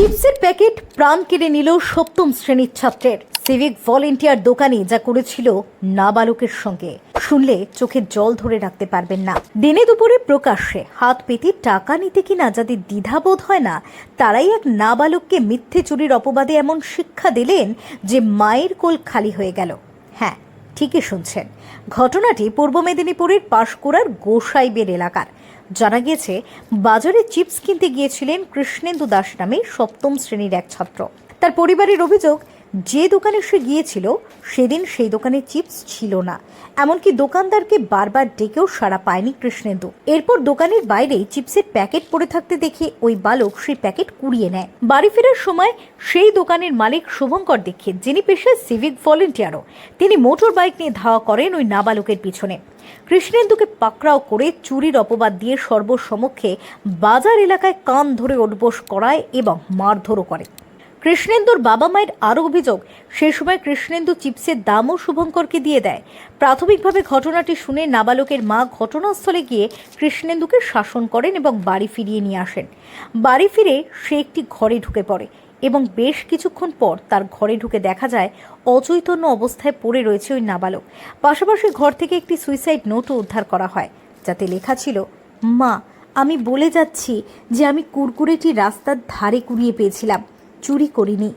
চিপসের প্যাকেট প্রাণ কেড়ে নিল সপ্তম শ্রেণির ছাত্রের। সিভিক ভলেন্টিয়ার দোকানি যা করেছিল নাবালকের সঙ্গে। শুনলে চোখে জল ধরে রাখতে পারবেন না। দিনে দুপুরে প্রকাশ্যে হাত পেতে টাকা নিতে কিনা যাদের দ্বিধাবোধ হয় না, তারাই এক নাবালককে মিথ্যে চুরির অপবাদে এমন শিক্ষা দিলেন যে মায়ের কোল খালি হয়ে গেল। হ্যাঁ ঠিকই শুনছেন। ঘটনাটি পূর্ব মেদিনীপুরের পাশকুড়ার গোসাইবের এলাকার। জানা গিয়েছে, বাজারে চিপস কিনতে গিয়েছিলেন কৃষ্ণেন্দু দাস নামে সপ্তম শ্রেণির এক ছাত্র। তার পরিবারের অভিযোগ যে দোকানে সে গিয়েছিল, সেদিন সেই দোকানে চিপস ছিল না। এমনকি দোকানদারকে বারবার ডেকেও সাড়া পায়নি কৃষ্ণেন্দু। এরপর দোকানের বাইরে চিপসের প্যাকেট পড়ে থাকতে দেখে ওই বালক সেই প্যাকেট কুড়িয়ে নেয়। বাড়ি ফেরার সময় সেই দোকানের মালিক শুভঙ্কর দেখে, যিনি পেশায় সিভিক ভলেন্টিয়ারও, তিনি মোটর বাইক নিয়ে ধাওয়া করেন ওই নাবালকের পিছনে। কৃষ্ণেন্দুকে পাকড়াও করে চুরির অপবাদ দিয়ে সর্বসমক্ষে বাজার এলাকায় কান ধরে ওঠবোস করায় এবং মারধরও করে। কৃষ্ণেন্দুর বাবা মায়ের আরও অভিযোগ সেই সময় কৃষ্ণেন্দু চিপসের দামও শুভঙ্করকে দিয়ে দেয়। প্রাথমিকভাবে ঘটনাটি শুনে নাবালকের মা ঘটনাস্থলে গিয়ে কৃষ্ণেন্দুকে শাসন করেন এবং বাড়ি ফিরিয়ে নিয়ে আসেন। বাড়ি ফিরে সে একটি ঘরে ঢুকে পড়ে এবং বেশ কিছুক্ষণ পর তার ঘরে ঢুকে দেখা যায়, অচৈতন্য অবস্থায় পড়ে রয়েছে ওই নাবালক। পাশাপাশি ঘর থেকে একটি সুইসাইড নোটও উদ্ধার করা হয়, যাতে লেখা ছিল, মা, আমি বলে যাচ্ছি যে আমি কুরকুরেটি রাস্তার ধারে কুড়িয়ে পেয়েছিলাম। চুরি করিনি।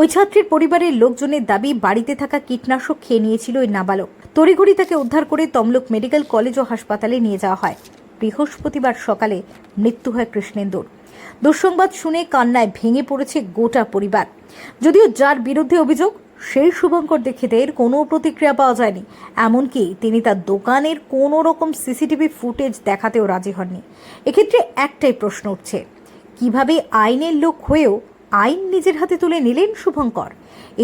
ওই ছাত্রীর পরিবারের লোকজনের দাবি, বাড়িতে থাকা কীটনাশক খেয়ে নিয়েছিল ওই নাবালক। তড়িঘড়ি তাকে উদ্ধার করে তমলুক মেডিকেল কলেজ ও হাসপাতালে নিয়ে যাওয়া হয়। বৃহস্পতিবার সকালে মৃত্যু হয় কৃষ্ণেন্দুর। দুঃসংবাদ শুনে কান্নায় ভেঙে পড়েছে গোটা পরিবার। যদিও যার বিরুদ্ধে অভিযোগ, সেই শুভঙ্কর দীক্ষিতের কোনো প্রতিক্রিয়া পাওয়া যায়নি। এমনকি তিনি তার দোকানের কোনো রকম সিসিটিভি ফুটেজ দেখাতেও রাজি হননি। এক্ষেত্রে একটাই প্রশ্ন উঠছে, কীভাবে আইনের লোক হয়েও আইন নিজের হাতে তুলে নিলেন শুভঙ্কর।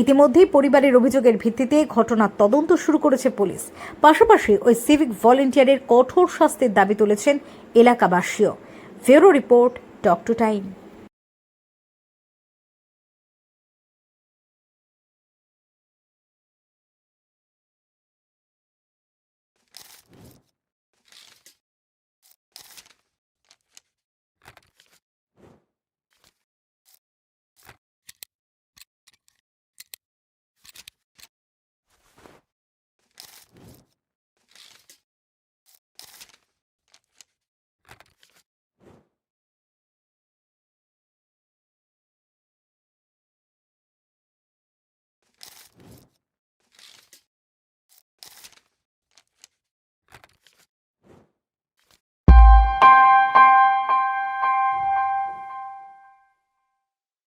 ইতিমধ্যেই পরিবারের অভিযোগের ভিত্তিতে ঘটনার তদন্ত শুরু করেছে পুলিশ। পাশাপাশি ওই সিভিক ভলেন্টিয়ারের কঠোর শাস্তির দাবি তুলেছেন এলাকাবাসীও। ফেরো রিপোর্ট টক টু টাইম।